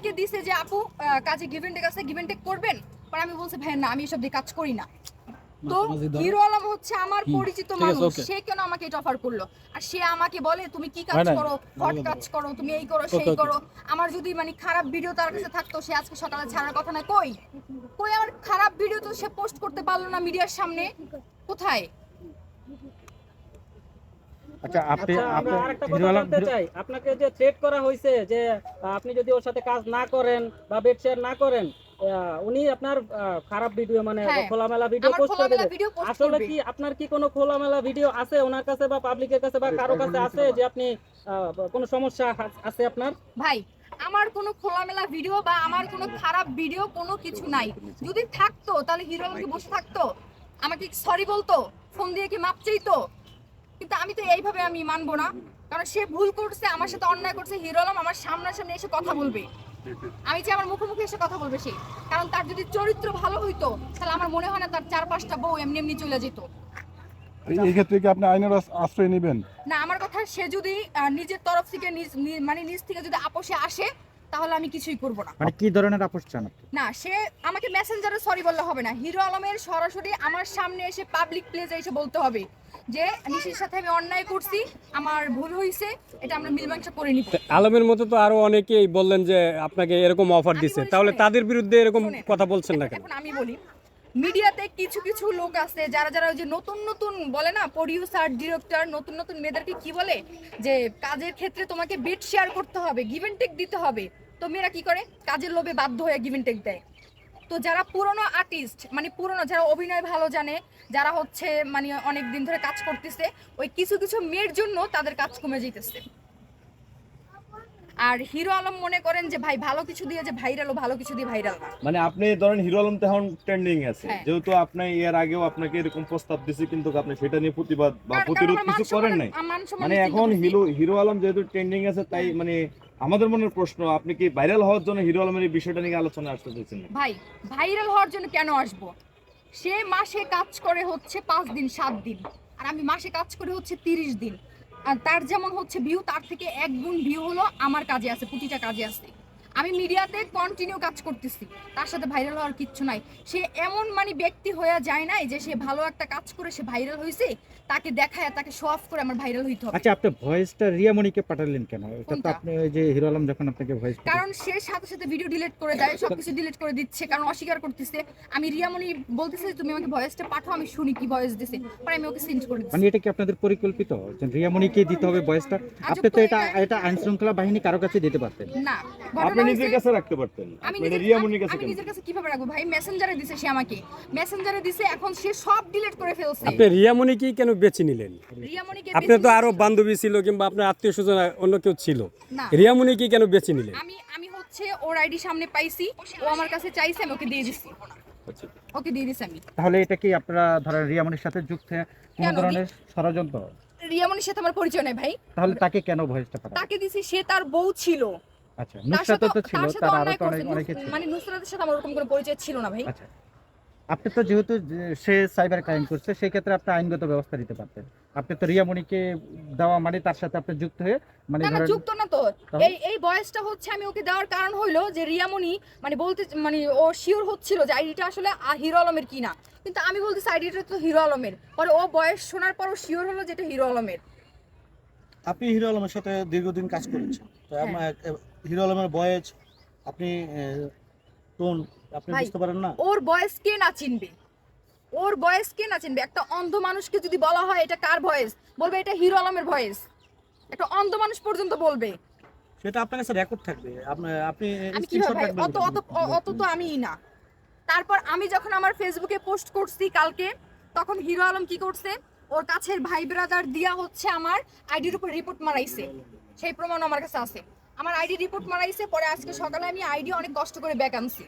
অনেকে দিছে যে আপু কাজে গিভেন টেক আছে গিভেন টেক করবেন? পরে আমি বলছি ভাই না আমি এসব দিয়ে কাজ করি না। তো হিরো আলম হচ্ছে আমার পরিচিত মানুষ। সে কেন আমাকে এটা অফার করল? আর সে আমাকে বলে তুমি কি কাজ করো? হট কাজ করো তুমি এই করো সেই. করো। আমার যদি মানে খারাপ ভিডিও তার কাছে থাকতো সে আজকে সকালে ছাড়ার কথা না কই? কই আমার খারাপ ভিডিও তো সে পোস্ট করতে পারল না মিডিয়ার সামনে? কোথায়? আচ্ছা আপনি আচ্ছা আমরা আপনি আরেকটা কথা জানতে চাই। আপনাকে যে থ্রেট করা হয়েছে যে আপনি যদি ওর সাথে কাজ না করেন বা বেড শেয়ার না করেন আহ, উনি আপনার খারাপ ভিডিও মানে হ্যাঁ, খোলামেলা ভিডিও পোস্ট করে খোলামেলা দেবে। আসলে কি আপনার কি কোনো খোলামেলা ভিডিও আছে ওনার কাছে বা পাবলিকের কাছে বা কারও কাছে আছে যে আপনি আহ, কোনো সমস্যা আছে আপনার? ভাই আমার কোনো খোলামেলা ভিডিও বা আমার কোনো খারাপ ভিডিও কোনো কিছু নাই। যদি থাকতো তাহলে হিরো কি বসে থাকতো। আমাকে সরি বলতো ফোন দিয়ে কি মাপ চাইতো? কিন্তু আমি তো এইভাবে আমি মানবো না। কারণ সে ভুল করছে আমার সাথে অন্যায় করছে হিরো আলম আমার সামনাসামনি এসে কথা বলবে। আমি যে আমার মুখোমুখি এসে কথা বলবে সে। কারণ তার যদি চরিত্র ভালো হইতো তাহলে আমার মনে হয় না তার চার পাঁচটা বউ এমনি এমনি চলে যেত। এই- ক্ষেত্রে কি আপনি আইনের আশ্রয় নেবেন? না আমার কথা সে যদি নিজের তরফ থেকে মানে নিজ থেকে যদি আপোষে আসে তাহলে আমি কিছুই করব না। মানে কি ধরনের আপোষ চান আপনি? না সে আমাকে মেসেঞ্জারে সরি বললে হবে না। হিরো আলমের সরাসরি আমার সামনে এসে পাবলিক প্লেসে এসে বলতে হবে যে নিশির সাথে আমি অন্যায় করছি আমার ভুল হয়েছে এটা আমরা মীমাংসা করে নিব। আলমের মতো তো আরও অনেকেই বললেন যে আপনাকে এরকম অফার দিছে। তাহলে তাদের বিরুদ্ধে এরকম কথা বলছেন না কেন? এখন আমি বলি মিডিয়াতে কিছু কিছু লোক আছে, যারা যারা ওই যে নতুন নতুন বলে না প্রডিউসার ডিরেক্টর নতুন নতুন মেয়েদেরকে কি বলে? যে কাজের ক্ষেত্রে তোমাকে বেড শেয়ার করতে হবে গিভেন টেক দিতে হবে। তো মেয়েরা কি করে? কাজের লোভে বাধ্য হয়ে গিভেন টেক দেয়। তো যারা পুরনো আর্টিস্ট মানে পুরনো, যারা অভিনয় ভালো জানে, যারা হচ্ছে মানে অনেক দিন ধরে কাজ করতেছে, ওই কিছু কিছু মেয়ের জন্য তাদের কাজ কমে যেতেছে আর হিরো আলম মনে করেন যে ভাই ভালো কিছু দিয়ে যে ভাইরাল ও ভালো কিছু দিয়ে ভাইরাল না। মানে আপনি ধরেন হিরো আলম তো এখন ট্রেন্ডিং আছে। হ্যাঁ। যেহেতু আপনি এর আগেও আপনাকে এরকম প্রস্তাব দিছে কিন্তু আপনি সেটা নিয়ে প্রতিবাদ বা প্রতিরোধ কিছু করেন নাই। মান মানে এখন হিরো হিরো আলম যেহেতু ট্রেন্ডিং আছে তাই মানে আমাদের মনের প্রশ্ন আপনি কি ভাইরাল হওয়ার জন্য হিরো আলমের এই বিষয়টা নিয়ে আলোচনা আসতে চাইছেন ভাই ভাইরাল হওয়ার জন্য কেন আসব? সে মাসে কাজ করে হচ্ছে পাঁচ দিন সাত দিন। আর আমি মাসে কাজ করে হচ্ছে তিরিশ দিন। তার যেমন হচ্ছে ভিউ তার থেকে এক গুণ ভিউ হলো আমার কাজে আছে প্রতিটা কাজে আছে আমি মিডিয়াতে কন্টিনিউ কাজ করতেছি। তার সাথে ভাইরাল হওয়ার কিচ্ছু নাই। সে এমন মানে ব্যক্তি হয়ে যায় নাই যে সে ভালো একটা কাজ করে সে ভাইরাল হয়েছে তাকে দেখায় তাকে শো অফ করে আমার ভাইরাল হইতে হবে। আচ্ছা আপনি ভয়েসটা রিয়ামণিকে পাঠালেন কেন? এটা তো আপনি ওই যে হিরো আলম যখন আপনাকে ভয়েস কারণ সে সাথে সাথে ভিডিও ডিলিট করে দেয় সবকিছু ডিলিট করে দিচ্ছে কারণ অস্বীকার করতেছে। আমি রিয়ামণি বলতেছে যে তুমি আমাকে ভয়েসটা পাঠাও আমি শুনি কি ভয়েস দিছে। পরে আমি ওকে সেন্ড করে দিছি। মানে এটা কি আপনাদের পরিকল্পিত? যে রিয়ামণিকে দিতে হবে ভয়েসটা আপনি তো এটা এটা আইন শৃঙ্খলা বাহিনী কারও কাছে দিতে পারতেন। না আপনি নিজের কাছে রাখতে পারতেন আমি আপনি নিজের রিয়ামনির কাছে আমি নিজের কাছে কীভাবে রাখব? ভাই মেসেঞ্জারে দিছে সে আমাকে। মেসেঞ্জারে দিছে এখন সে সব ডিলিট করে ফেলছে। আপনি রিয়ামণিকে কেন বেছে নিলেন? রিয়ামণিকে আপনার তো আরও বান্ধবী ছিল কিংবা আপনার আত্মীয় স্বজন অন্য কেউ ছিল। না। রিয়ামণিকে কেন বেছে নিলেন? আমি আমি হচ্ছে ওর আইডি সামনে পাইছি। ও আমার কাছে চাইছে আমি ওকে দিয়ে দিছি। আচ্ছা। ওকে দিয়ে দিছি আমি। তাহলে এটা কি আপনারা ধরেন রিয়ামণির সাথে যুক্ত কোনো? ধরনের ষড়যন্ত্র? রিয়ামণির সাথে আমার পরিচয় নেই ভাই। তাহলে তাকে কেন ভয়েসটা তাকে দিছি সে তার বউ ছিল। আচ্ছা নুসরাত তো ছিল তার আরও তো অনেক অনেকে ছিল। মানে নুসরাতের সাথে আমার ওরকম কোনো পরিচয় ছিল না ভাই। আচ্ছা আপনি তো যেহেতু সে সাইবার ক্রাইম করছে সেই ক্ষেত্রে আপনি আইনগত ব্যবস্থা নিতে পারতেন। আপনি তো রিয়ামণিকে দেওয়া মানে তার সাথে আপনি যুক্ত হয়ে মানে না যুক্ত না তো। এই এই বয়সটা হচ্ছে আমি ওকে দেওয়ার কারণ হইল যে রিয়ামণি মানে বলতে মানে ও শিওর হচ্ছিল যে আইডিটা আসলে হিরো আলমের কিনা কিন্তু আমি বলতেছি আইডিটা তো হিরো আলমের। পরে ও বয়স শোনার পর ও শিওর হলো যেটা হিরো আলমের। আপনি হিরো আলমের সাথে দীর্ঘদিন কাজ করেছেন। তো হ্যাঁ। হিরো আলমের বয়েজ আপনি টোন আপনি বুঝতে পারেন না? ওর বয়স কে না চিনবে? ওর বয়স কে না চিনবে? একটা অন্ধ মানুষকে যদি বলা হয় এটা কার ভয়েস বলবে এটা হিরো আলমের ভয়েস একটা অন্ধ মানুষ পর্যন্ত বলবে। সেটা আপনার কাছে রেকর্ড থাকবে। আপনি অত অত অত তো আমিই না। তারপর আমি যখন আমার ফেসবুকে পোস্ট করছি কালকে তখন হিরো আলম কি করছে? ওর কাছের ভাই ব্রাদার দিয়া হচ্ছে আমার আইডির উপর রিপোর্ট মারাইছে। সেই প্রমাণ আমার কাছে আছে। আমার আইডি রিপোর্ট মারাইছে, পরে আজকে সকালে আমি আইডি অনেক কষ্ট করে ব্যাক আনছি।